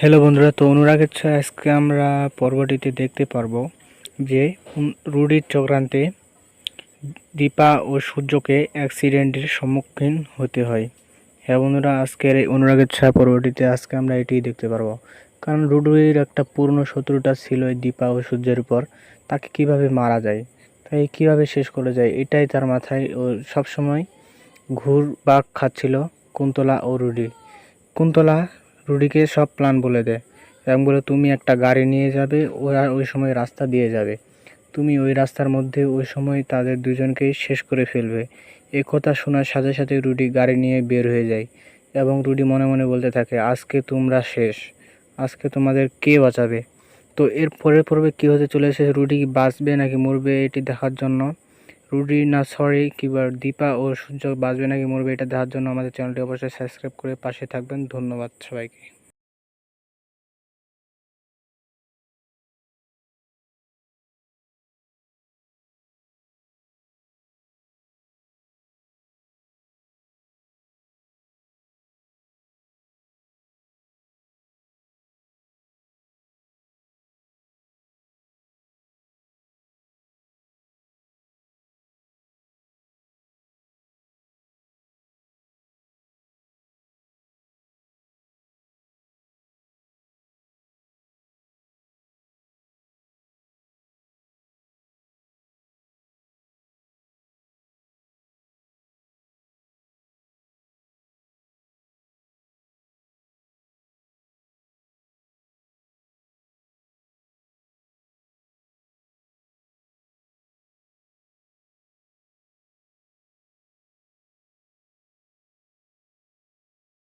Hello বন্ধুরা, তো অনুরাগের ছয় আজকে আমরা পর্বটিতে দেখতে পারব যে রুডির চক্রান্তে দীপা ও সূর্যকে অ্যাক্সিডেন্টের সম্মুখীন হতে হয়। হ্যাঁ বন্ধুরা, আজকের এই অনুরাগের ছায়া পর্বটিতে আজকে আমরা এটিই দেখতে পারব। কারণ রুডির একটা পূর্ণ শত্রুতা ছিল দীপা ও সূর্যের উপর। তাকে কীভাবে মারা যায় তাই কীভাবে শেষ করে যায়, এটাই তার মাথায় ও সবসময় ঘুর বাঘ খাচ্ছিল কুন্তলা ও রুডি। কুন্তলা রুডিকে সব প্ল্যান বলে দেয় এবং বলে, তুমি একটা গাড়ি নিয়ে যাবে, ওরা ওই সময় রাস্তা দিয়ে যাবে। তুমি ওই রাস্তার মধ্যে ওই সময় তাদের দুজনকেই শেষ করে ফেলবে। এ কথা শোনার সাথে সাথে রুডি গাড়ি নিয়ে বের হয়ে যায় এবং রুডি মনে মনে বলতে থাকে, আজকে তোমরা শেষ। আজকে তোমাদের কে বাঁচাবে? তো এর পরের পর্বে কী হতে চলেছে? রুডি বাঁচবে নাকি মরবে এটি দেখার জন্য রুডি না সরি কিবার দীপা ও সূর্য বাঁচবে নাকি মরবে, এটা দেখার জন্য আমাদের চ্যানেলটি অবশ্যই সাবস্ক্রাইব করে পাশে থাকবেন। ধন্যবাদ সবাইকে।